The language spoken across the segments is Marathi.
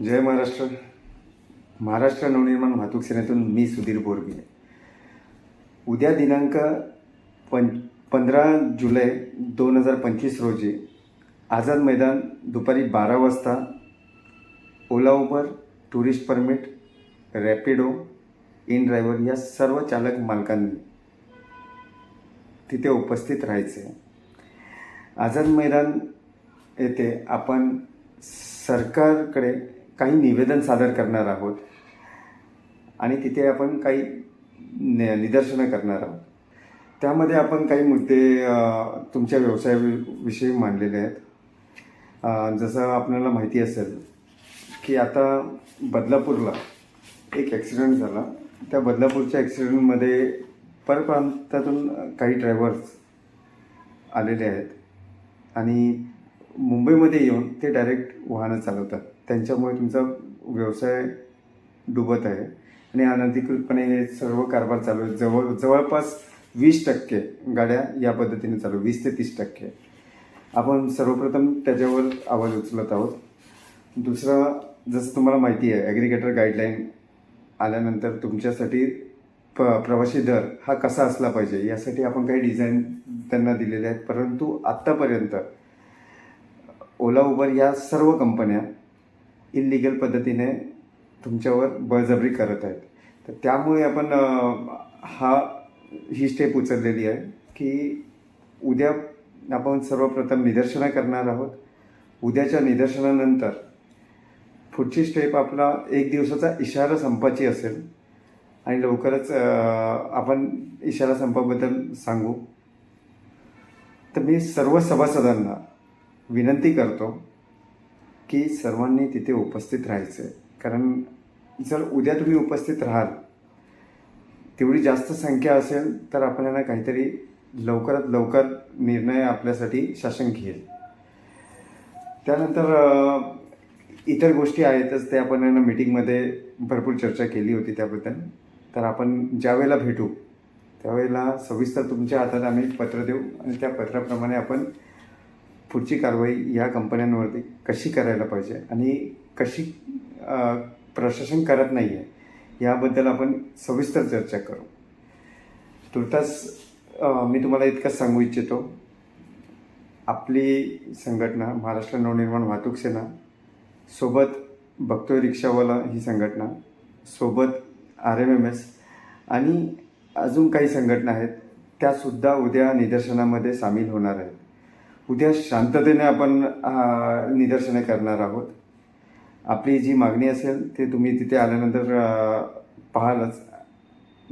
जय महाराष्ट्र. महाराष्ट्र नवनिर्माण वाहतूक सेनेतून मी सुधीर बोरगे. उद्या दिनांक पं पंधरा जुलै दोन हजार पंचवीस रोजी आझाद मैदान दुपारी बारा वाजता Ola Uber tourist permit Rapido in driver या सर्व चालक मालकांनी तिथे उपस्थित राहायचे. आझाद मैदान येथे आपण सरकारकडे काही निवेदन सादर करणार आहोत. आणि तिथे आपण काही न निदर्शनं करणार आहोत. त्यामध्ये आपण काही मुद्दे तुमच्या व्यवसायाविषयी मांडलेले आहेत. जसं आपल्याला माहिती असेल की आता बदलापूरला एक ॲक्सिडेंट झाला. त्या बदलापूरच्या ॲक्सिडेंटमध्ये परप्रांतातून काही ड्रायव्हर्स आलेले आहेत. आणि मुंबईमध्ये येऊन ते डायरेक्ट वाहनं चालवतात. त्यांच्यामुळे तुमचा व्यवसाय डुबत आहे. आणि अनधिकृतपणे हे सर्व कारभार चालू आहे जवळ जवळपास वीस टक्के गाड्या या पद्धतीने चालू वीस ते तीस टक्के. आपण सर्वप्रथम त्याच्यावर आवाज उचलत आहोत. दुसरं जसं तुम्हाला माहिती आहे ॲग्रिगेटर गाईडलाईन आल्यानंतर तुमच्यासाठी प प्रवासी दर हा कसा असला पाहिजे यासाठी आपण काही डिझाईन त्यांना दिलेले आहेत. परंतु आत्तापर्यंत ओला उबर या सर्व कंपन्या इलिगल पद्धतीने तुमच्यावर बळजबरी करत आहेत. तर त्यामुळे आपण हा ही स्टेप उचललेली आहे की उद्या आपण सर्वप्रथम निदर्शनं करणार आहोत. उद्याच्या निदर्शनानंतर पुढची स्टेप आपला एक दिवसाचा इशारा संपाची असेल आणि लवकरच आपण इशारा संपाबद्दल सांगू. तर मी सर्व सभासदांना विनंती करतो की सर्वांनी तिथे उपस्थित राहायचं. कारण जर उद्या तुम्ही उपस्थित राहाल तेवढी जास्त संख्या असेल तर आपल्याला काहीतरी लवकरात लवकर निर्णय आपल्यासाठी शासन घेईल. त्यानंतर इतर गोष्टी आहेतच ते आपण यांना मीटिंगमध्ये भरपूर चर्चा केली होती त्याबद्दल. तर आपण ज्यावेळेला भेटू त्यावेळेला सविस्तर तुमच्या हातात आम्ही पत्र देऊ आणि त्या पत्राप्रमाणे आपण पुढची कारवाई या कंपन्यांवरती कशी करायला पाहिजे आणि कशी प्रशासन करत नाही आहे याबद्दल आपण सविस्तर चर्चा करू. तुर्तास मी तुम्हाला इतकंच सांगू इच्छितो. आपली संघटना महाराष्ट्र नवनिर्माण वाहतूक सेना सोबत बघतोय रिक्षावाला ही संघटना सोबत आर एम एम एस आणि अजून काही संघटना आहेत त्यासुद्धा उद्या निदर्शनामध्ये सामील होणार आहेत. उद्या शांततेने आपण निदर्शनं निदर्शने करणार आहोत. आपली जी मागणी असेल ते तुम्ही तिथे आल्यानंतर पाहालच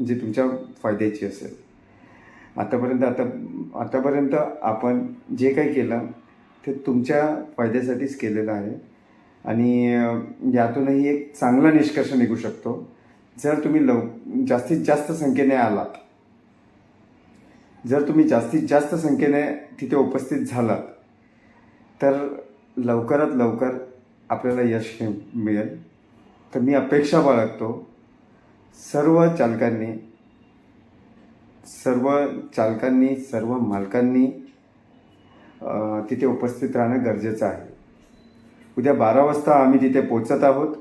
जी तुमच्या फायद्याची असेल. आतापर्यंत आता आतापर्यंत आपण जे काही केलं ते तुमच्या फायद्यासाठीच केलेलं आहे. आणि यातूनही एक चांगला निष्कर्ष निघू शकतो. जर तुम्ही लव जास्तीत जास्त संख्येने आलात जर तुम्ही जास्तीत जास्त संख्येने तिथे उपस्थित झालात तर लवकरात लवकर आपल्याला यश हे मिळेल. तर मी अपेक्षा बाळगतो सर्व चालकांनी सर्व चालकांनी सर्व मालकांनी तिथे उपस्थित राहणं गरजेचं आहे. उद्या बारा वाजता आम्ही तिथे पोचत आहोत.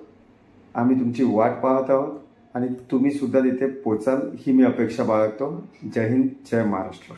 आम्ही तुमची वाट पाहत आहोत. आणि तुम्ही सुद्धा तिथे पोचाल ही मी अपेक्षा बाळगतो. जय हिंद जय महाराष्ट्र.